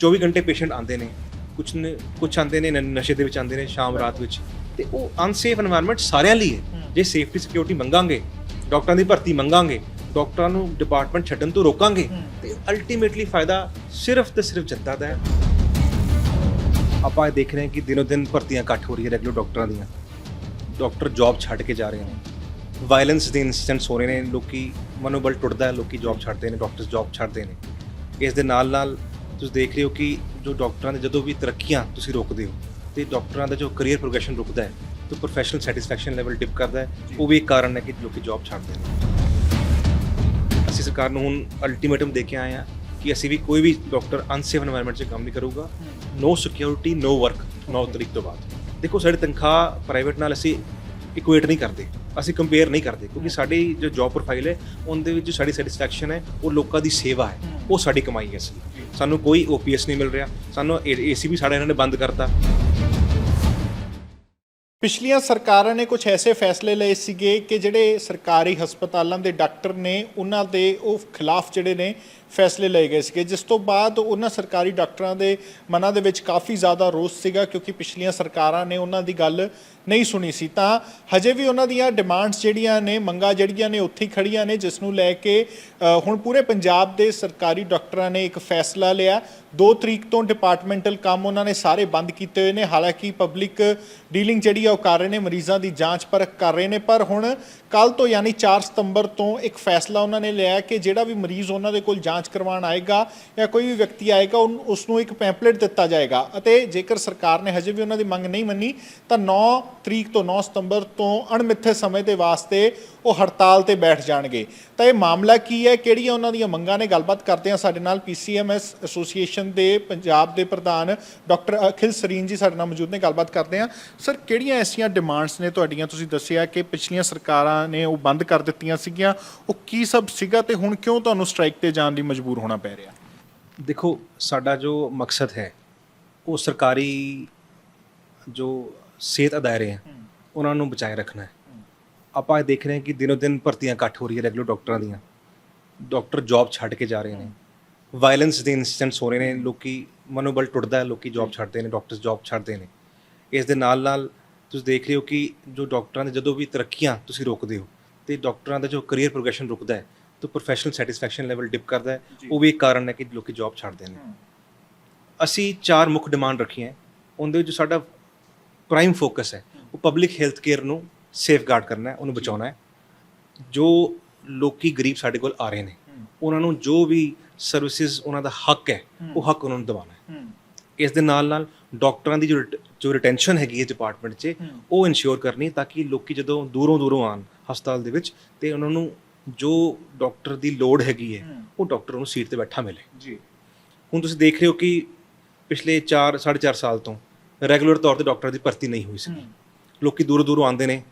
24 ਘੰਟੇ ਪੇਸ਼ੈਂਟ ਆਉਂਦੇ ਨੇ। ਕੁਝ ਨੇ ਕੁਝ ਆਉਂਦੇ ਨੇ ਨਸ਼ੇ ਦੇ ਵਿੱਚ ਆਉਂਦੇ ਨੇ ਸ਼ਾਮ ਰਾਤ ਵਿੱਚ। ਤੇ ਉਹ ਅਨਸੇਫ এনवायरमेंट ਸਾਰਿਆਂ ਲਈ ਹੈ। ਜੇ ਸੇਫਟੀ ਸਿਕਿਉਰਿਟੀ ਮੰਗਾਂਗੇ ਡਾਕਟਰਾਂ ਦੀ ਭਰਤੀ ਮੰਗਾਂਗੇ ਡਾਕਟਰਾਂ ਨੂੰ ਡਿਪਾਰਟਮੈਂਟ ਛੱਡਣ ਤੋਂ ਰੋਕਾਂਗੇ ਤੇ ਅਲਟੀਮੇਟਲੀ ਫਾਇਦਾ ਸਿਰਫ ਤੇ ਸਿਰਫ ਜਨਤਾ ਦਾ ਹੈ। ਆਪਾਂ ਇਹ ਦੇਖ ਰਹੇ ਹਾਂ ਕਿ ਦਿਨੋ ਦਿਨ ਭਰਤੀਆਂ ਘੱਟ ਹੋ ਰਹੀਆਂ ਰੈਗੂਲਰ ਡਾਕਟਰਾਂ ਦੀਆਂ। ਡਾਕਟਰ ਜੌਬ ਛੱਡ ਕੇ ਜਾ ਰਹੇ ਨੇ ਵਾਇਲੈਂਸ ਦੇ ਇਨਸੀਡੈਂਟਸ ਹੋ ਰਹੇ ਨੇ। ਲੋਕੀ ਮਨੋਬਲ ਟੁੱਟਦਾ ਹੈ। ਲੋਕੀ ਜੌਬ ਛੱਡਦੇ ਨੇ ਡਾਕਟਰਸ ਜੌਬ ਛੱਡਦੇ ਨੇ। ਇਸ ਦੇ ਨਾਲ ਨਾਲ ਤੁਸੀਂ ਦੇਖ ਰਹੇ ਹੋ ਕਿ ਜੋ ਡਾਕਟਰਾਂ ਦੇ ਜਦੋਂ ਵੀ ਤਰੱਕੀਆਂ ਤੁਸੀਂ ਰੋਕਦੇ ਹੋ ਤੇ ਡਾਕਟਰਾਂ ਦਾ ਜੋ ਕੈਰੀਅਰ ਪ੍ਰੋਗਰੈਸ਼ਨ ਰੁਕਦਾ ਹੈ ਤੇ ਪ੍ਰੋਫੈਸ਼ਨਲ ਸੈਟੀਸਫੈਕਸ਼ਨ ਲੈਵਲ ਡਿਪ ਕਰਦਾ ਹੈ ਉਹ ਵੀ ਇੱਕ ਕਾਰਨ ਹੈ ਕਿ ਲੋਕੀ ਜੌਬ ਛੱਡਦੇ ਨੇ। ਅਸੀਂ ਸਰਕਾਰ ਨੂੰ ਹੁਣ ਅਲਟੀਮੇਟਮ ਦੇ ਕੇ ਆਏ ਆ ਕਿ ਅਸੀਂ ਵੀ ਕੋਈ ਵੀ ਡਾਕਟਰ ਅਨਸੇਫ এনवायरमेंट 'ਚ ਕੰਮ ਨਹੀਂ ਕਰੂਗਾ। ਨੋ ਸਿਕਿਉਰਿਟੀ ਨੋ ਵਰਕ 9 ਤਰੀਕ ਤੋਂ ਬਾਅਦ। ਦੇਖੋ ਸਾਡੀ ਤਨਖਾਹ ਪ੍ਰਾਈਵੇਟ ਨਾਲ ਅਸੀਂ ਇਕੁਏਟ ਨਹੀਂ ਕਰਦੇ। ਅਸੀਂ ਕੰਪੇਅਰ ਨਹੀਂ ਕਰਦੇ ਕਿਉਂਕਿ ਸਾਡੀ ਜੋ ਜੌਬ ਪ੍ਰੋਫਾਈਲ ਹੈ ਉਹਦੇ ਵਿੱਚ ਸਾਡੀ ਸੈਟੀਸਫੈਕਸ਼ਨ ਹੈ ਉਹ ਲੋਕਾਂ ਦੀ ਸੇਵਾ ਹੈ। ਉਹ ਸਾਡੀ ਕਮਾਈ ਹੈ ਸੀ ਸਾਨੂੰ ਕੋਈ ਓਪੀਐਸ ਨਹੀਂ ਮਿਲ ਰਿਹਾ। ਸਾਨੂੰ ਏਸੀ ਵੀ ਸਾਡਾ ਇਹਨਾਂ ਨੇ ਬੰਦ ਕਰਤਾ। ਪਿਛਲੀਆਂ ਸਰਕਾਰਾਂ ਨੇ ਕੁਝ ਐਸੇ ਫੈਸਲੇ ਲਏ ਸੀਗੇ ਕਿ ਜਿਹੜੇ ਸਰਕਾਰੀ ਹਸਪਤਾਲਾਂ ਦੇ ਡਾਕਟਰ ਨੇ, ਉਹਨਾਂ ਦੇ ਉਹ ਖਿਲਾਫ ਜਿਹੜੇ ਨੇ ਫੈਸਲੇ ਲਏ ਗਏ ਸੀਗੇ। ਜਿਸ ਤੋਂ ਬਾਅਦ ਉਹਨਾਂ ਸਰਕਾਰੀ ਡਾਕਟਰਾਂ ਦੇ ਮਨਾਂ ਦੇ ਵਿੱਚ ਕਾਫੀ ਜ਼ਿਆਦਾ ਰੋਸ ਸੀਗਾ ਕਿਉਂਕਿ ਪਿਛਲੀਆਂ ਸਰਕਾਰਾਂ ਨੇ ਉਹਨਾਂ ਦੀ ਗੱਲ ਨਹੀਂ ਸੁਣੀ ਸੀ। ਤਾਂ ਹਜੇ ਵੀ ਉਹਨਾਂ ਦੀਆਂ ਡਿਮਾਂਡਸ ਜਿਹੜੀਆਂ ਨੇ, ਮੰਗਾਂ ਜਿਹੜੀਆਂ ਨੇ ਉੱਥੇ ਹੀ ਖੜੀਆਂ ਨੇ, ਜਿਸ ਨੂੰ ਲੈ ਕੇ ਹੁਣ ਪੂਰੇ ਪੰਜਾਬ ਦੇ ਸਰਕਾਰੀ ਡਾਕਟਰਾਂ ਨੇ ਇੱਕ ਫੈਸਲਾ ਲਿਆ। 2 ਤਰੀਕ ਤੋਂ ਡਿਪਾਰਟਮੈਂਟਲ ਕੰਮ ਉਹਨਾਂ ਨੇ ਸਾਰੇ ਬੰਦ ਕੀਤੇ ਹੋਏ ਨੇ। ਹਾਲਾਂਕਿ ਪਬਲਿਕ ਡੀਲਿੰਗ ਜਿਹੜੀ ਆ ਉਹ ਕਰ ਰਹੇ ਨੇ, ਮਰੀਜ਼ਾਂ ਦੀ ਜਾਂਚ ਪਰਖ ਕਰ ਰਹੇ ਨੇ। ਪਰ ਹੁਣ ਕੱਲ ਤੋਂ ਯਾਨੀ 4 ਸਤੰਬਰ ਤੋਂ ਇੱਕ ਫੈਸਲਾ ਉਹਨਾਂ ਨੇ ਲਿਆ ਕਿ ਜਿਹੜਾ ਵੀ ਮਰੀਜ਼ ਉਹਨਾਂ ਦੇ ਕੋਲ ਜਾਂਚ ਕਰਵਾਉਣ ਆਏਗਾ ਜਾਂ ਕੋਈ ਵੀ ਵਿਅਕਤੀ ਆਏਗਾ, ਉਹਨੂੰ- ਉਸ ਨੂੰ ਇੱਕ ਪੈਂਪਲੇਟ ਦਿੱਤਾ ਜਾਏਗਾ। ਅਤੇ ਜੇਕਰ ਸਰਕਾਰ ਨੇ ਹਜੇ ਵੀ ਉਹਨਾਂ ਦੀ ਮੰਗ ਨਹੀਂ ਮੰਨੀ, ਤਾਂ 9 ਤਰੀਕ ਤੋਂ 9 ਸਤੰਬਰ ਤੋਂ ਅਣਮਿੱਥੇ ਸਮੇਂ ਦੇ ਵਾਸਤੇ ਉਹ ਹੜਤਾਲ ਤੇ ਬੈਠ ਜਾਣਗੇ। ਤਾਂ ਇਹ ਮਾਮਲਾ ਕੀ ਹੈ? ਕਿਹੜੀਆਂ ਉਹਨਾਂ ਦੀਆਂ ਮੰਗਾਂ ਨੇ? ਗੱਲਬਾਤ ਕਰਦੇ ਹਾਂ ਸਾਡੇ ਨਾਲ ਪੀਸੀਐਮਐਸ ਐਸੋਸੀਏਸ਼ਨ ਦੇ ਪੰਜਾਬ ਦੇ ਪ੍ਰਧਾਨ ਡਾਕਟਰ ਅਖਿਲ ਸਰੀਨ ਜੀ ਸਾਡੇ ਨਾਲ ਮੌਜੂਦ ਨੇ। ਗੱਲਬਾਤ ਕਰਦੇ ਹਾਂ। ਸਰ ਕਿਹੜੀਆਂ ਐਸੀਆਂ ਡਿਮਾਂਡਸ ਨੇ ਤੁਹਾਡੀਆਂ? ਤੁਸੀਂ ਦੱਸਿਆ ਕਿ ਪਿਛਲੀਆਂ ਸਰਕਾਰਾਂ ਨੇ ਉਹ ਬੰਦ ਕਰ ਦਿੱਤੀਆਂ ਸੀਗੀਆਂ। ਉਹ ਕੀ ਸਭ ਸੀਗਾ ਤੇ ਹੁਣ ਕਿਉਂ ਤੁਹਾਨੂੰ ਸਟ੍ਰਾਈਕ ਤੇ ਜਾਣ ਲਈ ਮਜਬੂਰ ਹੋਣਾ ਪੈ ਰਿਹਾ? ਦੇਖੋ ਸਾਡਾ ਜੋ ਮਕਸਦ ਹੈ ਉਹ ਸਰਕਾਰੀ ਜੋ ਸਿਹਤ ਅਦਾਰੇ ਹੈ। ਉਹਨਾਂ ਨੂੰ ਬਚਾਏ ਰੱਖਣਾ ਹੈ। ਆਪਾਂ ਦੇਖ ਰਹੇ ਹਾਂ ਕਿ ਦਿਨੋ ਦਿਨ ਭਰਤੀਆਂ ਘੱਟ ਹੋ ਰਹੀ ਹੈ ਰੈਗੂਲਰ ਡਾਕਟਰਾਂ ਦੀਆਂ। ਡਾਕਟਰ ਜੌਬ ਛੱਡ ਕੇ ਜਾ ਰਹੇ ਨੇ। ਵਾਇਲੈਂਸ ਦੇ ਇਨਸੀਡੈਂਟਸ ਹੋ ਰਹੇ ਨੇ। ਲੋਕੀ ਮਨੋਬਲ ਟੁੱਟਦਾ ਹੈ ਲੋਕੀ ਜੌਬ ਛੱਡਦੇ ਨੇ ਡਾਕਟਰਸ ਜੌਬ ਛੱਡਦੇ ਨੇ। ਇਸ ਦੇ ਨਾਲ ਨਾਲ ਤੁਸੀਂ ਦੇਖ ਰਹੇ ਹੋ ਕਿ ਜੋ ਡਾਕਟਰਾਂ ਦੇ ਜਦੋਂ ਵੀ ਤਰੱਕੀਆਂ ਤੁਸੀਂ ਰੋਕਦੇ ਹੋ ਤੇ ਡਾਕਟਰਾਂ ਦਾ ਜੋ ਕੈਰੀਅਰ ਪ੍ਰੋਗਰੈਸ਼ਨ ਰੁਕਦਾ ਹੈ ਤਾਂ ਪ੍ਰੋਫੈਸ਼ਨਲ ਸੈਟੀਸਫੈਕਸ਼ਨ ਲੈਵਲ ਡਿਪ ਕਰਦਾ ਹੈ। ਉਹ ਵੀ ਇੱਕ ਕਾਰਨ ਹੈ ਕਿ ਲੋਕੀ ਜੌਬ ਛੱਡਦੇ ਨੇ। ਅਸੀਂ ਚਾਰ ਮੁੱਖ ਡਿਮਾਂਡ ਰੱਖੀਆਂ। ਉਹਦੇ ਵਿੱਚ ਸਾਡਾ ਪ੍ਰਾਈਮ ਫੋਕਸ ਹੈ। ਉਹ ਪਬਲਿਕ ਹੈਲਥ ਕੇਅਰ ਨੂੰ ਸੇਫਗਾਰਡ ਕਰਨਾ ਹੈ ਉਹਨੂੰ ਬਚਾਉਣਾ ਹੈ। ਜੋ ਲੋਕੀ ਗਰੀਬ ਸਾਡੇ ਕੋਲ ਆ ਰਹੇ ਨੇ ਉਹਨਾਂ ਨੂੰ ਜੋ ਵੀ ਸਰਵਿਸਿਜ਼ ਉਹਨਾਂ ਦਾ ਹੱਕ ਹੈ ਉਹ ਹੱਕ ਉਹਨਾਂ ਨੂੰ ਦਿਵਾਉਣਾ ਹੈ। ਇਸ ਦੇ ਨਾਲ ਨਾਲ ਡਾਕਟਰਾਂ ਦੀ ਜੋ ਜੋ ਰਿਟੈਂਸ਼ਨ ਹੈਗੀ ਹੈ ਡਿਪਾਰਟਮੈਂਟ 'ਚ ਉਹ ਇਨਸ਼ੋਰ ਕਰਨੀ ਤਾਂ ਕਿ ਲੋਕੀ ਜਦੋਂ ਦੂਰੋਂ ਦੂਰੋਂ ਆਣ ਹਸਪਤਾਲ ਦੇ ਵਿੱਚ ਤੇ ਉਹਨਾਂ ਨੂੰ ਜੋ ਡਾਕਟਰ ਦੀ ਲੋੜ ਹੈਗੀ ਹੈ ਉਹ ਡਾਕਟਰ ਨੂੰ ਸੀਟ ਤੇ ਬੈਠਾ ਮਿਲੇ। ਜੀ। ਹੁਣ ਤੁਸੀਂ ਦੇਖ ਰਹੇ ਹੋ ਕਿ ਪਿਛਲੇ 4 4.5 ਸਾਲ ਤੋਂ ਰੈਗੂਲਰ ਤੌਰ ਤੇ ਡਾਕਟਰ ਦੀ ਭਰਤੀ ਨਹੀਂ ਹੋਈ ਸੀ। ਲੋਕੀ ਦੂਰੋਂ ਦੂਰੋਂ ਆਉਂਦੇ ਨੇ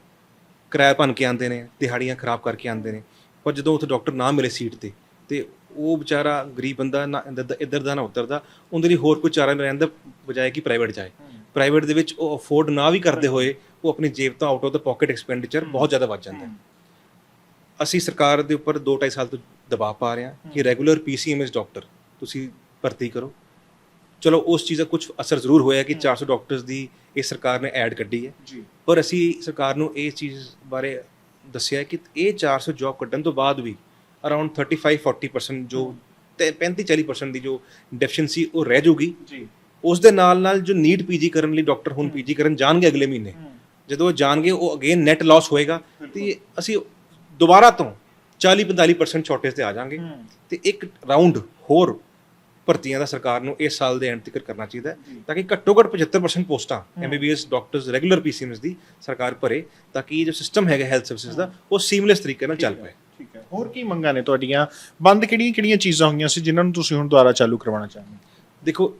ਕਿਰਾਇਆ ਭੰਨ ਕੇ ਆਉਂਦੇ ਨੇ ਦਿਹਾੜੀਆਂ ਖਰਾਬ ਕਰਕੇ ਆਉਂਦੇ ਨੇ। ਪਰ ਜਦੋਂ ਉੱਥੇ ਡਾਕਟਰ ਨਾ ਮਿਲੇ ਸੀਟ ਤੇ ਤੇ ਉਹ ਵਿਚਾਰਾ ਗਰੀਬ ਬੰਦਾ ਨਾ ਇੱਧਰ ਦਾ- ਨਾ ਉੱਧਰ ਦਾ ਉਹਦੇ ਲਈ ਹੋਰ ਕੋਈ ਚਾਰਾ ਨਹੀਂ ਰਹਿੰਦਾ ਬਜਾਏ ਕਿ ਪ੍ਰਾਈਵੇਟ ਜਾਏ। ਪ੍ਰਾਈਵੇਟ ਦੇ ਵਿੱਚ ਉਹ ਅਫੋਰਡ ਨਾ ਵੀ ਕਰਦੇ ਹੋਏ ਉਹ ਆਪਣੀ ਜੇਬ ਤੋਂ out of the pocket expenditure ਬਹੁਤ ਜ਼ਿਆਦਾ ਵੱਧ ਜਾਂਦਾ ਹੈ। ਅਸੀਂ ਸਰਕਾਰ ਦੇ ਉੱਪਰ 2.5 ਸਾਲ ਤੋਂ ਦਬਾਅ ਪਾ ਰਹੇ ਹਾਂ ਕਿ ਰੈਗੂਲਰ ਪੀਸੀਐਮਐਸ ਡਾਕਟਰ ਤੁਸੀਂ ਭਰਤੀ ਕਰੋ। ਚਲੋ ਉਸ ਚੀਜ਼ ਦਾ ਕੁਝ ਅਸਰ ਜ਼ਰੂਰ ਹੋਇਆ ਕਿ 400 ਡਾਕਟਰਸ ਦੀ ਇਹ ਸਰਕਾਰ ਨੇ ਐਡ ਕੱਢੀ ਹੈ। ਜੀ। ਪਰ ਅਸੀਂ ਸਰਕਾਰ ਨੂੰ ਇਹ ਚੀਜ਼ ਬਾਰੇ ਦੱਸਿਆ ਕਿ ਇਹ 400 ਜੌਬ ਕੱਢਣ ਤੋਂ ਬਾਅਦ ਵੀ ਅਰਾਊਂਡ 35 40% ਜੋ ਤੇ 35 40% ਦੀ ਜੋ ਡੈਫੀਸ਼ੀਐਂਸੀ ਉਹ ਰਹਿ ਜਾਊਗੀ। ਜੀ। ਉਸ ਦੇ ਨਾਲ ਨਾਲ ਜੋ ਨੀਡ ਪੀਜੀ ਕਰਨ ਲਈ ਡਾਕਟਰ ਹੁਣ ਪੀਜੀ ਕਰਨ ਜਾਣਗੇ ਅਗਲੇ ਮਹੀਨੇ। ਜਦੋਂ ਉਹ ਜਾਣਗੇ ਉਹ ਅਗੇਨ ਨੈਟ ਲਾਸ ਹੋਏਗਾ। ਤੇ ਅਸੀਂ ਦੁਬਾਰਾ ਤੋਂ 40 45% ਸ਼ਾਰਟੇਜ ਤੇ ਆ ਜਾਾਂਗੇ। ਤੇ ਇੱਕ ਰਾਉਂਡ ਹੋਰ ਭਰਤੀਆਂ ਦਾ ਸਰਕਾਰ ਨੂੰ ਇਸ ਸਾਲ ਦੇ ਐਂਡ ਤੱਕ ਕਰਨਾ ਚਾਹੀਦਾ ਹੈ ਤਾਂ ਕਿ ਘੱਟੋ ਘੱਟ 75% ਪੋਸਟਾਂ ਐਮਬੀਬੀਐਸ ਡਾਕਟਰਸ ਰੈਗੂਲਰ ਪੀਸੀਐਮਐਸ ਦੀ ਸਰਕਾਰ ਭਰੇ ਤਾਂ ਕਿ ਜੋ ਸਿਸਟਮ ਹੈਗਾ ਹੈਲਥ ਸਰਵਿਸਿਜ਼ ਦਾ ਉਹ ਸੀਮਲੈਸ ਤਰੀਕੇ ਨਾਲ ਚੱਲ ਪਏ। ਠੀਕ ਹੈ। ਹੋਰ ਕੀ ਮੰਗਾਂ ਨੇ ਤੁਹਾਡੀਆਂ? ਬੰਦ ਕਿਹੜੀਆਂ ਕਿਹੜੀਆਂ ਚੀਜ਼ਾਂ ਹੋਈਆਂ ਸੀ ਜਿਨ੍ਹਾਂ ਨੂੰ ਤੁਸੀਂ ਹੁਣ ਦੁਬਾਰਾ ਚਾਲੂ ਕਰਵਾਉਣਾ ਚਾਹੁੰਦੇ ਹੋ? ਦੇਖੋ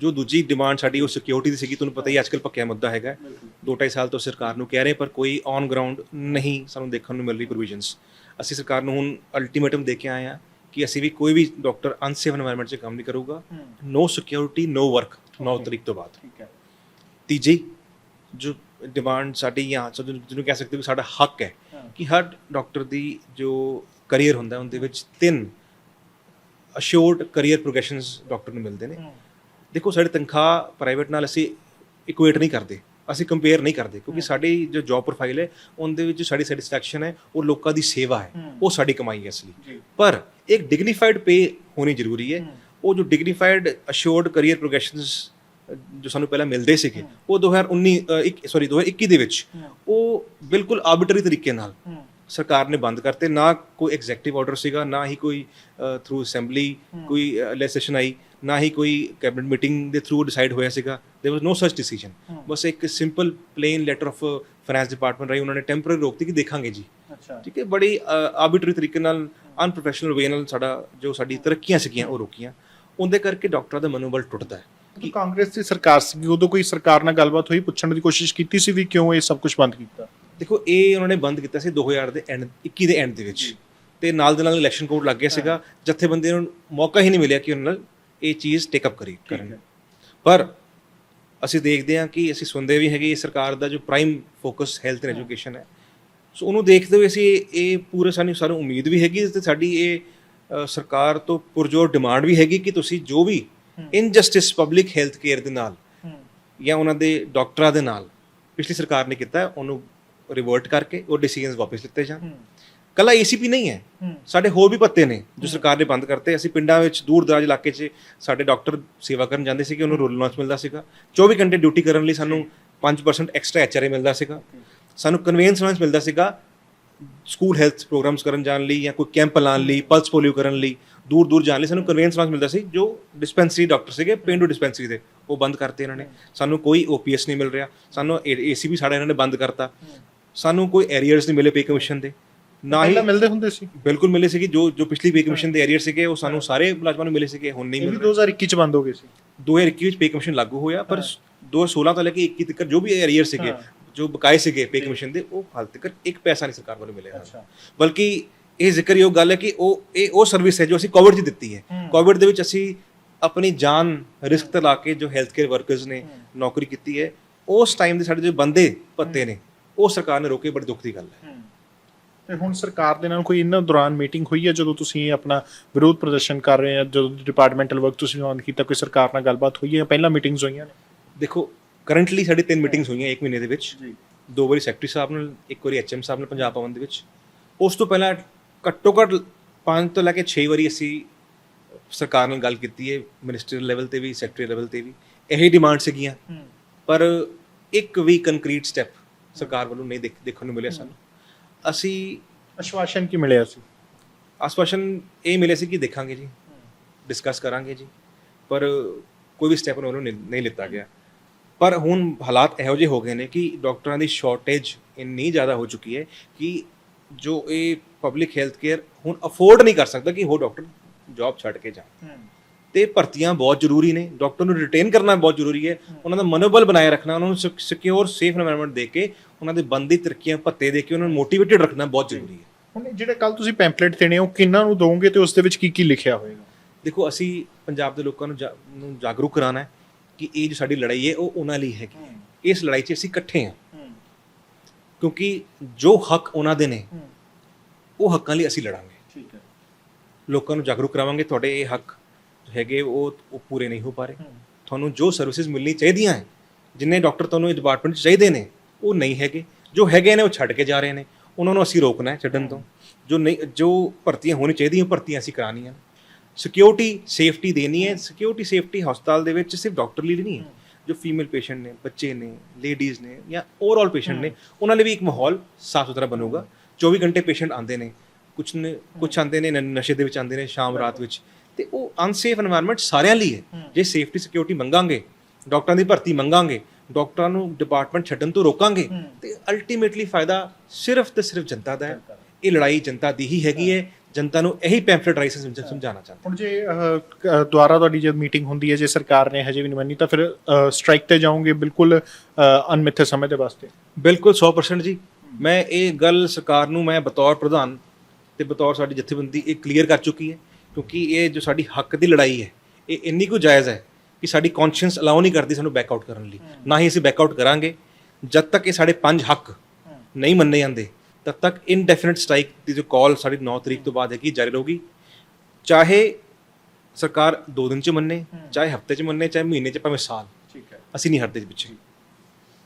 ਜੋ ਦੂਜੀ ਡਿਮਾਂਡ ਸਾਡੀ ਉਹ ਸਿਕਿਉਰਿਟੀ ਦੀ ਸੀਗੀ ਤੁਹਾਨੂੰ ਪਤਾ ਹੀ ਅੱਜਕੱਲ ਪੱਕਿਆ ਮੁੱਦਾ ਹੈਗਾ ਦੋ ਢਾਈ ਸਾਲ ਤੋਂ ਸਰਕਾਰ ਨੂੰ ਕਹਿ ਰਹੇ ਪਰ ਕੋਈ ਔਨ ਗਰਾਊਂਡ ਨਹੀਂ ਸਾਨੂੰ ਦੇਖਣ ਨੂੰ ਮਿਲ ਰਹੀ ਪ੍ਰੋਵੀਜ਼ਨਸ ਅਸੀਂ ਸਰਕਾਰ ਨੂੰ ਹੁਣ ਅਲਟੀਮੇਟਮ ਦੇ ਕੇ ਆਏ ਹਾਂ ਕਿ ਅਸੀਂ ਵੀ ਕੋਈ ਵੀ ਡਾਕਟਰ ਅਨਸੇਫ এনवायरमेंट 'ਚ ਕੰਮ ਨਹੀਂ ਕਰੂਗਾ। ਨੋ ਸਿਕਿਉਰਿਟੀ ਨੋ ਵਰਕ 9 ਤਰੀਕ ਤੋਂ ਬਾਅਦ। ਠੀਕ ਹੈ। ਤੀਜੀ ਜੋ ਡਿਮਾਂਡ ਸਾਡੀ ਯਹਾਂ ਸੋ ਜਿਹਨੂੰ ਕਹਿ ਸਕਦੇ ਕਿ ਸਾਡਾ ਹੱਕ ਹੈ ਕਿ ਹਰ ਡਾਕਟਰ ਦੀ ਜੋ ਕੈਰੀਅਰ ਹੁੰਦਾ ਉਹਦੇ ਵਿੱਚ ਤਿੰਨ ਅਸ਼ੋਰਡ ਕੈਰੀਅਰ ਪ੍ਰੋਗਰੈਸ਼ਨਸ ਡਾਕਟਰ ਨੂੰ ਮਿਲਦੇ ਨੇ। ਦੇਖੋ ਸਾਡੀ ਤਨਖਾਹ ਪ੍ਰਾਈਵੇਟ ਨਾਲ ਅਸੀਂ ਇਕੁਏਟ ਨਹੀਂ ਕਰਦੇ। ਅਸੀਂ ਕੰਪੇਅਰ ਨਹੀਂ ਕਰਦੇ ਕਿਉਂਕਿ ਸਾਡੀ ਜੋ ਜੌਬ ਪ੍ਰੋਫਾਈਲ ਹੈ ਉਹਦੇ ਵਿੱਚ ਸਾਡੀ ਸੈਟੀਸਫੈਕਸ਼ਨ ਹੈ ਉਹ ਲੋਕਾਂ ਦੀ ਸੇਵਾ ਹੈ। ਉਹ ਸਾਡੀ ਕਮਾਈ ਹੈ ਅਸਲੀ। ਪਰ ਇੱਕ ਡਿਗਨੀਫਾਈਡ ਪੇ ਹੋਣੀ ਜ਼ਰੂਰੀ ਹੈ ਉਹ ਜੋ ਡਿਗਨੀਫਾਈਡ ਅਸ਼ੋਰਡ ਕੈਰੀਅਰ ਪ੍ਰੋਗਰੈਸ਼ਨਸ ਜੋ ਸਾਨੂੰ ਪਹਿਲਾਂ ਮਿਲਦੇ ਸੀਗੇ ਉਹ 2019 ਅ, ਇੱਕ ਸੌਰੀ 2021 ਦੇ ਵਿੱਚ ਉਹ ਬਿਲਕੁਲ ਆਰਬਿਟਰੀ ਤਰੀਕੇ ਨਾਲ ਸਰਕਾਰ ਨੇ ਬੰਦ ਕਰਤੇ ਨਾ ਕੋਈ ਐਗਜ਼ੈਕਟਿਵ ਆਰਡਰ ਸੀਗਾ ਨਾ ਹੀ ਕੋਈ ਥਰੂ ਅਸੈਂਬਲੀ ਕੋਈ ਲੈਜਿਸਲੇਸ਼ਨ ਆਈ ਨਾ ਹੀ ਕੋਈ ਕੈਬਨਿਟ ਮੀਟਿੰਗ ਦੇ ਥਰੂ ਡਿਸਾਈਡ ਹੋਇਆ ਸੀਗਾ there was no such decision ਬਸ ਇੱਕ simple plain letter of finance department ਰਾਈ ਉਹਨਾਂ ਨੇ ਟੈਂਪਰੇਰੀ ਰੋਕਤੀ ਕਿ ਦੇਖਾਂਗੇ ਜੀ ਅੱਛਾ ਠੀਕ ਹੈ ਬੜੀ ਆਰਬਿਟਰੀ ਤਰੀਕੇ ਨਾਲ ਅਨਪ੍ਰੋਫੈਸ਼ਨਲ ਵੇ ਨਾਲ ਸਾਡਾ ਜੋ ਸਾਡੀ ਤਰੱਕੀਆਂ ਸੀਗੀਆਂ ਉਹ ਰੋਕੀਆਂ। ਉਹਦੇ ਕਰਕੇ ਡਾਕਟਰਾਂ ਦਾ ਮਨੋਬਲ ਟੁੱਟਦਾ ਹੈ। ਕਿ ਕਾਂਗਰਸ ਦੀ ਸਰਕਾਰ ਸੀ ਉਦੋਂ ਕੋਈ ਸਰਕਾਰ ਨਾਲ ਗੱਲਬਾਤ ਹੋਈ? ਪੁੱਛਣ ਦੀ ਕੋਸ਼ਿਸ਼ ਕੀਤੀ ਸੀ ਵੀ ਕਿਉਂ ਇਹ ਸਭ ਕੁਝ ਬੰਦ ਕੀਤਾ? ਦੇਖੋ ਇਹ ਉਹਨਾਂ ਨੇ ਬੰਦ ਕੀਤਾ ਸੀ 2000 ਦੇ ਐਂਡ 21 ਦੇ ਐਂਡ ਦੇ ਵਿੱਚ। ਤੇ ਨਾਲ ਦੇ ਨਾਲ ਇਲੈਕਸ਼ਨ ਕੋਡ ਲੱਗ ਗਿਆ ਸੀਗਾ। ਜਥੇਬੰਦੀਆਂ ਨੂੰ ਮੌਕਾ ਹੀ ਨਹੀਂ ਮਿਲਿਆ ਕਿ ਉਹਨਾਂ ਨਾਲ ਇਹ ਚੀਜ਼ ਟੇਕ ਅਪ ਕਰੀ ਕਰਨ। ਪਰ ਅਸੀਂ ਦੇਖਦੇ ਹਾਂ ਕਿ ਅਸੀਂ ਸੁਣਦੇ ਵੀ ਹੈਗੇ ਇਹ ਸਰਕਾਰ ਦਾ ਜੋ prime focus health and education ਹੈ ਸੋ ਉਹਨੂੰ ਦੇਖਦੇ ਹੋਏ ਅਸੀਂ ਇਹ ਪੂਰੇ ਸਾਨੂੰ ਸਾਨੂੰ ਉਮੀਦ ਵੀ ਹੈਗੀ ਤੇ ਸਾਡੀ ਇਹ ਸਰਕਾਰ ਤੋਂ ਪੁਰਜੋਰ ਡਿਮਾਂਡ ਵੀ ਹੈਗੀ ਕਿ ਤੁਸੀਂ ਜੋ ਵੀ ਇਨਜਸਟਿਸ ਪਬਲਿਕ ਹੈਲਥ ਕੇਅਰ ਦੇ ਨਾਲ ਜਾਂ ਉਹਨਾਂ ਦੇ ਡਾਕਟਰਾਂ ਦੇ ਨਾਲ ਪਿਛਲੀ ਸਰਕਾਰ ਨੇ ਕੀਤਾ ਉਹਨੂੰ ਰਿਵਰਟ ਕਰਕੇ ਉਹ ਡਿਸੀਜਨਸ ਵਾਪਸ ਲਿੱਤੇ ਜਾਣ। ਕੱਲਾ ਏਸੀਪੀ ਨਹੀਂ ਹੈ। ਸਾਡੇ ਹੋਰ ਵੀ ਪੱਤੇ ਨੇ ਜੋ ਸਰਕਾਰ ਨੇ ਬੰਦ ਕਰਤੇ। ਅਸੀਂ ਪਿੰਡਾਂ ਵਿੱਚ ਦੂਰ ਦਰਾਜ ਇਲਾਕੇ 'ਚ ਸਾਡੇ ਡਾਕਟਰ ਸੇਵਾ ਕਰਨ ਜਾਂਦੇ ਸੀਗੇ ਉਹਨੂੰ ਰੋਲ ਲਾਂਚ ਮਿਲਦਾ ਸੀਗਾ। 24 ਘੰਟੇ ਡਿਊਟੀ ਕਰਨ ਲਈ ਸਾਨੂੰ 5% ਐਕਸਟਰਾ ਐਚਆਰਏ ਮਿਲਦਾ ਸੀਗਾ। ਸਾਨੂੰ ਕਨਵੈਨਸ ਲਾਂਚ ਮਿਲਦਾ ਸੀਗਾ ਸਕੂਲ ਹੈਲਥ ਪ੍ਰੋਗਰਾਮਸ ਕਰਨ ਜਾਣ ਲਈ ਜਾਂ ਕੋਈ ਕੈਂਪ ਲਾਉਣ ਲਈ ਪਲਸ ਪੋਲੀਓ ਕਰਨ ਲਈ ਦੂਰ ਦੂਰ ਜਾਣ ਲਈ ਸਾਨੂੰ ਕਨਵੈਨਸ ਲਾਂਚ ਮਿਲਦਾ ਸੀ ਜੋ ਡਿਸਪੈਂਸਰੀ ਡਾਕਟਰ ਸੀਗੇ ਪੇਂਡੂ ਡਿਸਪੈਂਸਰੀ ਦੇ ਉਹ ਬੰਦ ਕਰਤੇ ਇਹਨਾਂ ਨੇ। ਸਾਨੂੰ ਕੋਈ ਓਪੀਐਸ ਨਹੀਂ ਮਿਲ ਰਿਹਾ ਸਾਨੂੰ ਏਸੀ ਵੀ ਸਾਡਾ ਇਹਨਾਂ ਨੇ ਬੰਦ ਕਰਤਾ। ਸਾਨੂੰ ਕੋਈ ਐਰੀਅਰਸ ਨਹੀਂ ਮਿਲੇ ਪੇ ਕਮਿਸ਼ਨ ਦੇ। ਨਾ ਹੀ ਮਿਲਦੇ ਹੁੰਦੇ ਸੀ। ਬਿਲਕੁਲ ਮਿਲੇ ਸੀਗੇ ਜੋ ਜੋ ਪਿਛਲੀ ਪੇ ਕਮਿਸ਼ਨ ਦੇ ਐਰੀਅਰ ਸੀਗੇ ਉਹ ਸਾਨੂੰ ਸਾਰੇ ਮੁਲਾਜ਼ਮਾਂ ਨੂੰ ਮਿਲੇ ਸੀਗੇ ਹੁਣ ਨਹੀਂ ਮਿਲ ਵੀ 2021 ਚ ਬੰਦ ਹੋ ਗਏ ਸੀ। 2021 ਵਿੱਚ ਪੇ ਕਮਿਸ਼ਨ ਲਾਗੂ ਹੋਇਆ ਪਰ 2016 ਤੋਂ ਲੈ ਕੇ 21 ਤੱਕ ਜੋ ਵੀ ਐਰੀਅਰ ਸੀਗੇ ਜੋ ਬਕਾਏ ਸੀਗੇ ਪੇ ਕਮਿਸ਼ਨ ਦੇ ਉਹ ਹਾਲ ਤੱਕ ਇੱਕ ਪੈਸਾ ਨਹੀਂ ਸਰਕਾਰ ਵੱਲੋਂ ਮਿਲਿਆ। ਬਲਕਿ ਇਹ ਜ਼ਿਕਰਯੋਗ ਗੱਲ ਹੈ ਕਿ ਉਹ ਇਹ ਉਹ ਸਰਵਿਸ ਹੈ ਜੋ ਅਸੀਂ ਕੋਵਿਡ 'ਚ ਦਿੱਤੀ ਹੈ। ਕੋਵਿਡ ਦੇ ਵਿੱਚ ਅਸੀਂ ਆਪਣੀ ਜਾਨ ਰਿਸਕ ਤੇ ਲਾ ਕੇ ਜੋ ਹੈਲਥ ਕੇਅਰ ਵਰਕਰਸ ਨੇ ਨੌਕਰੀ ਕੀਤੀ ਹੈ ਉਸ ਟਾਈਮ ਦੇ ਸਾਡੇ ਜੋ ਬੰਦੇ ਪੱਤੇ ਨੇ ਉਹ ਸਰਕਾਰ ਨੇ ਰੋਕੇ ਬੜੀ ਦੁੱਖ ਦੀ ਗੱਲ ਹੈ। ਤੇ ਹੁਣ ਸਰਕਾਰ ਦੇ ਨਾਲ ਕੋਈ ਇਹਨਾਂ ਦੌਰਾਨ ਮੀਟਿੰਗ ਹੋਈ ਹੈ ਜਦੋਂ ਤੁਸੀਂ ਆਪਣਾ ਵਿਰੋਧ ਪ੍ਰਦਰਸ਼ਨ ਕਰ ਰਹੇ ਆ ਜਦੋਂ ਡਿਪਾਰਟਮੈਂਟਲ ਵਰਕ ਤੁਸੀਂ ਬੰਦ ਕੀਤਾ ਕੋਈ ਸਰਕਾਰ ਨਾਲ ਗੱਲਬਾਤ ਹੋਈ ਹੈ ਪਹਿਲਾਂ ਮੀਟਿੰਗਸ ਹੋਈਆਂ ਨੇ? ਦੇਖੋ ਕਰੰਟਲੀ ਸਾਡੀ ਤਿੰਨ ਮੀਟਿੰਗਸ ਹੋਈਆਂ ਇੱਕ ਮਹੀਨੇ ਦੇ ਵਿੱਚ। ਜੀ। ਦੋ ਵਾਰੀ ਸੈਕਟਰੀ ਸਾਹਿਬ ਨਾਲ ਇੱਕ ਵਾਰੀ ਐਚਐਮ ਸਾਹਿਬ ਨਾਲ ਪੰਜਾਬ ਭਵਨ ਦੇ ਵਿੱਚ। ਉਸ ਤੋਂ ਪਹਿਲਾਂ ਘੱਟੋ ਘੱਟ ਪੰਜ ਤੋਂ ਲੈ ਕੇ 6 ਵਾਰੀ ਅਸੀਂ ਸਰਕਾਰ ਨਾਲ ਗੱਲ ਕੀਤੀ ਹੈ ਮਿਨਿਸਟਰੀਅਲ ਲੈਵਲ ਤੇ ਵੀ ਸੈਕਟਰੀ ਲੈਵਲ ਤੇ ਵੀ। ਇਹੀ ਡਿਮਾਂਡ ਸੀਗੀਆਂ। ਪਰ ਇੱਕ ਵੀ ਕੰਕਰੀਟ ਸਟੈਪ ਸਰਕਾਰ ਵੱਲੋਂ ਨਹੀਂ ਦੇਖ- ਦੇਖਣ ਨੂੰ ਮਿਲਿਆ ਸਾਨੂੰ। ਅਸੀਂ ਅਸ਼ਵਾਸਨ ਕੀ ਮਿਲਿਆ ਸੀ? ਆਸਵਾਸ਼ਨ ਇਹ ਮਿਲੇ ਸੀ ਕਿ ਦੇਖਾਂਗੇ ਜੀ। ਡਿਸਕਸ ਕਰਾਂਗੇ ਜੀ। ਪਰ ਕੋਈ ਵੀ ਸਟੈਪ ਉਹਨਾਂ ਨੂੰ ਨਹੀਂ ਲਿੱਤਾ ਗਿਆ। ਪਰ ਹੁਣ ਹਾਲਾਤ ਇਹੋ ਜਿਹੇ ਹੋ ਗਏ ਨੇ ਕਿ ਡਾਕਟਰਾਂ ਦੀ ਸ਼ਾਰਟੇਜ ਇੰਨੀ ਜ਼ਿਆਦਾ ਹੋ ਚੁੱਕੀ ਹੈ ਕਿ ਜੋ ਇਹ ਪਬਲਿਕ ਹੈਲਥ ਕੇਅਰ ਹੁਣ ਅਫੋਰਡ ਨਹੀਂ ਕਰ ਸਕਦਾ ਕਿ ਉਹ ਡਾਕਟਰ ਜੌਬ ਛੱਡ ਕੇ ਜਾ ਤੇ ਭਰਤੀਆਂ ਬਹੁਤ ਜ਼ਰੂਰੀ ਨੇ ਡਾਕਟਰ ਨੂੰ ਰਿਟੇਨ ਕਰਨਾ ਬਹੁਤ ਜ਼ਰੂਰੀ ਹੈ ਉਹਨਾਂ ਦਾ ਮਨੋਬਲ ਬਣਾਏ ਰੱਖਣਾ ਉਹਨਾਂ ਨੂੰ ਸਿਕਿਉਰ ਸੇਫ এনवायरमेंट ਦੇ ਕੇ ਉਹਨਾਂ ਦੇ ਬੰਦੀ ਤਰੱਕੀਆਂ ਭੱਤੇ ਦੇ ਕੇ ਉਹਨਾਂ ਨੂੰ ਮੋਟੀਵੇਟਿਡ ਰੱਖਣਾ ਬਹੁਤ ਜ਼ਰੂਰੀ ਹੈ। ਹੁਣ ਜਿਹੜੇ ਕੱਲ ਤੁਸੀਂ ਪੈਂਪਲੇਟ ਦੇਣੇ ਹੋ ਕਿੰਨਾਂ ਨੂੰ ਦੋਗੇ ਤੇ ਉਸ ਦੇ ਵਿੱਚ ਕੀ ਕੀ ਲਿਖਿਆ ਹੋਏਗਾ? ਦੇਖੋ ਅਸੀਂ ਪੰਜਾਬ ਦੇ ਲੋਕਾਂ ਨੂੰ ਜਾਗਰੂਕ ਕਰਾਣਾ ਹੈ। ਕਿ ਇਹ ਜੋ ਸਾਡੀ ਲੜਾਈ ਹੈ ਉਹ ਉਹਨਾਂ ਲਈ ਹੈਗੀ। ਇਸ ਲੜਾਈ 'ਚ ਅਸੀਂ ਇਕੱਠੇ ਹਾਂ। ਕਿਉਂਕਿ ਜੋ ਹੱਕ ਉਹਨਾਂ ਦੇ ਨੇ ਉਹ ਹੱਕਾਂ ਲਈ ਅਸੀਂ ਲੜਾਂਗੇ। ਠੀਕ ਹੈ। ਲੋਕਾਂ ਨੂੰ ਜਾਗਰੂਕ ਕਰਾਵਾਂਗੇ ਤੁਹਾਡੇ ਇਹ ਹੱਕ ਹੈਗੇ ਉਹ ਉਹ ਪੂਰੇ ਨਹੀਂ ਹੋ ਪਾ ਰਹੇ। ਤੁਹਾਨੂੰ ਜੋ ਸਰਵਿਸਿਜ਼ ਮਿਲਣੀ ਚਾਹੀਦੀਆਂ ਹੈ ਜਿੰਨੇ ਡਾਕਟਰ ਤੁਹਾਨੂੰ ਇਹ ਡਿਪਾਰਟਮੈਂਟ 'ਚ ਚਾਹੀਦੇ ਨੇ ਉਹ ਨਹੀਂ ਹੈਗੇ। ਜੋ ਹੈਗੇ ਨੇ ਉਹ ਛੱਡ ਕੇ ਜਾ ਰਹੇ ਨੇ। ਉਹਨਾਂ ਨੂੰ ਅਸੀਂ ਰੋਕਣਾ ਹੈ ਛੱਡਣ ਤੋਂ। ਜੋ ਨਹੀਂ ਜੋ ਭਰਤੀਆਂ ਹੋਣੀ ਚਾਹੀਦੀਆਂ ਭਰਤੀਆਂ ਅਸੀਂ ਕਰਾਉਣੀਆਂ ਸਿਕਿਉਰਿਟੀ ਸੇਫਟੀ ਦੇਣੀ ਹੈ। ਸਿਕਿਉਰਿਟੀ ਸੇਫਟੀ ਹਸਪਤਾਲ ਦੇ ਵਿੱਚ ਸਿਰਫ ਡਾਕਟਰ ਲਈ ਨਹੀਂ ਹੈ। ਜੋ ਫੀਮੇਲ ਪੇਸ਼ੈਂਟ ਨੇ ਬੱਚੇ ਨੇ ਲੇਡੀਜ਼ ਨੇ ਜਾਂ ਓਵਰਆਲ ਪੇਸ਼ੈਂਟ ਨੇ ਉਹਨਾਂ ਲਈ ਵੀ ਇੱਕ ਮਾਹੌਲ ਸਾਫ਼ ਸੁਥਰਾ ਬਣੂਗਾ। 24 ਘੰਟੇ ਪੇਸ਼ੈਂਟ ਆਉਂਦੇ ਨੇ। ਕੁਝ ਨੇ ਕੁਝ ਆਉਂਦੇ ਨੇ ਨਸ਼ੇ ਦੇ ਵਿੱਚ ਆਉਂਦੇ ਨੇ ਸ਼ਾਮ ਰਾਤ ਵਿੱਚ। ਤੇ ਉਹ ਅਨਸੇਫ এনवायरमेंट ਸਾਰਿਆਂ ਲਈ ਹੈ। ਜੇ ਸੇਫਟੀ ਸਿਕਿਉਰਿਟੀ ਮੰਗਾਂਗੇ ਡਾਕਟਰਾਂ ਦੀ ਭਰਤੀ ਮੰਗਾਂਗੇ ਡਾਕਟਰਾਂ ਨੂੰ ਡਿਪਾਰਟਮੈਂਟ ਛੱਡਣ ਤੋਂ ਰੋਕਾਂਗੇ ਤੇ ਅਲਟੀਮੇਟਲੀ ਫਾਇਦਾ ਸਿਰਫ ਤੇ ਸਿਰਫ ਜਨਤਾ ਦਾ ਹੈ। ਇਹ ਲੜਾਈ ਜਨਤਾ ਦੀ ਹੀ ਹੈਗੀ ਹੈ। ਜਨਤਾ ਨੂੰ ਇਹੀ ਪੈਂਫਲੇਟ ਰਾਈਸ ਸਮਝਾਉਣਾ ਚਾਹੁੰਦਾ ਹੁਣ ਜੇ ਅਹ, ਦੁਬਾਰਾ ਤੁਹਾਡੀ ਜਦ ਮੀਟਿੰਗ ਹੁੰਦੀ ਹੈ ਜੇ ਸਰਕਾਰ ਨੇ ਹਜੇ ਵੀ ਨਹੀਂ ਮੰਨੀ ਤਾਂ ਫਿਰ ਸਟ੍ਰਾਈਕ ਤੇ ਜਾਓਗੇ ਬਿਲਕੁਲ ਅਹ, ਅਣਮਿੱਥੇ ਸਮੇਂ ਦੇ ਵਾਸਤੇ? ਬਿਲਕੁਲ 100% ਜੀ। ਮੈਂ ਇਹ ਗੱਲ ਸਰਕਾਰ ਨੂੰ ਮੈਂ ਬਤੌਰ ਪ੍ਰਧਾਨ ਤੇ ਬਤੌਰ ਸਾਡੀ ਜਥੇਬੰਦੀ ਇਹ ਕਲੀਅਰ ਕਰ ਚੁੱਕੀ ਹੈ ਕਿਉਂਕਿ ਇਹ ਜੋ ਸਾਡੀ ਹੱਕ ਦੀ ਲੜਾਈ ਹੈ ਇਹ ਇੰਨੀ ਕੁ ਜਾਇਜ਼ ਹੈ ਕਿ ਸਾਡੀ ਕੌਨਸ਼ੀਅੰਸ ਅਲਾਉ ਨਹੀਂ ਕਰਦੀ ਸਾਨੂੰ ਬੈਕ ਆਊਟ ਕਰਨ ਲਈ। ਨਾ ਹੀ ਅਸੀਂ ਬੈਕ ਆਊਟ ਕਰਾਂਗੇ। ਜਦ ਤੱਕ ਇਹ ਸਾਡੇ ਪੰਜ ਹੱਕ ਨਹੀਂ ਮੰਨੇ ਜਾਂਦੇ ਤਦ ਤੱਕ ਇਨਡੈਫੀਨਿਟ ਸਟ੍ਰਾਈਕ ਦੀ ਜੋ ਕਾਲ ਸਾਡੀ 9 ਤਰੀਕ ਤੋਂ ਬਾਅਦ ਹੈਗੀ ਜਾਰੀ ਰਹੂਗੀ। ਚਾਹੇ ਸਰਕਾਰ 2 ਦਿਨ ਚ ਮੰਨੇ ਚਾਹੇ ਹਫ਼ਤੇ ਚ ਮੰਨੇ ਚਾਹੇ ਮਹੀਨੇ ਚ ਭਾਵੇਂ ਸਾਲ। ਠੀਕ ਹੈ। ਅਸੀਂ ਨਹੀਂ ਹਟਦੇ ਪਿੱਛੇ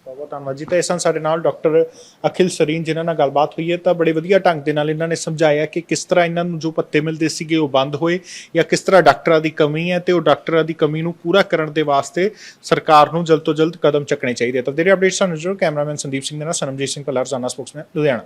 ਬਹੁਤ ਬਹੁਤ ਧੰਨਵਾਦ ਜੀ। ਤਾਂ ਇਸ ਸਾਡੇ ਨਾਲ ਡਾਕਟਰ ਅਖਿਲ ਸਰੀਨ ਜਿਨ੍ਹਾਂ ਨਾਲ ਗੱਲਬਾਤ ਹੋਈ ਹੈ ਤਾਂ ਬੜੇ ਵਧੀਆ ਢੰਗ ਦੇ ਨਾਲ ਇਹਨਾਂ ਨੇ ਸਮਝਾਇਆ ਕਿ ਕਿਸ ਤਰ੍ਹਾਂ ਇਹਨਾਂ ਨੂੰ ਜੋ ਪੱਤੇ ਮਿਲਦੇ ਸੀਗੇ ਉਹ ਬੰਦ ਹੋਏ ਜਾਂ ਕਿਸ ਤਰ੍ਹਾਂ ਡਾਕਟਰਾਂ ਦੀ ਕਮੀ ਹੈ ਤੇ ਉਹ ਡਾਕਟਰਾਂ ਦੀ ਕਮੀ ਨੂੰ ਪੂਰਾ ਕਰਨ ਦੇ ਵਾਸਤੇ ਸਰਕਾਰ ਨੂੰ ਜਲਦ ਤੋਂ ਜਲਦ ਕਦਮ ਚੱਕਣੇ ਚਾਹੀਦੇ ਤਾਂ ਤੇਰੇ ਅਪਡੇਟਸ ਸਾਨੂੰ ਜਰੂਰ ਕੈਮਰਾਮੈਨ ਸੰਦੀਪ ਸਿੰਘ ਦੇ ਨਾਲ ਸਨਮਜੀਤ ਸਿੰਘ ਪੱਲਾ ਰਜ਼ਾਨਾ ਸਪੋਕਸਮੈਨ ਲੁਧਿਆਣਾ।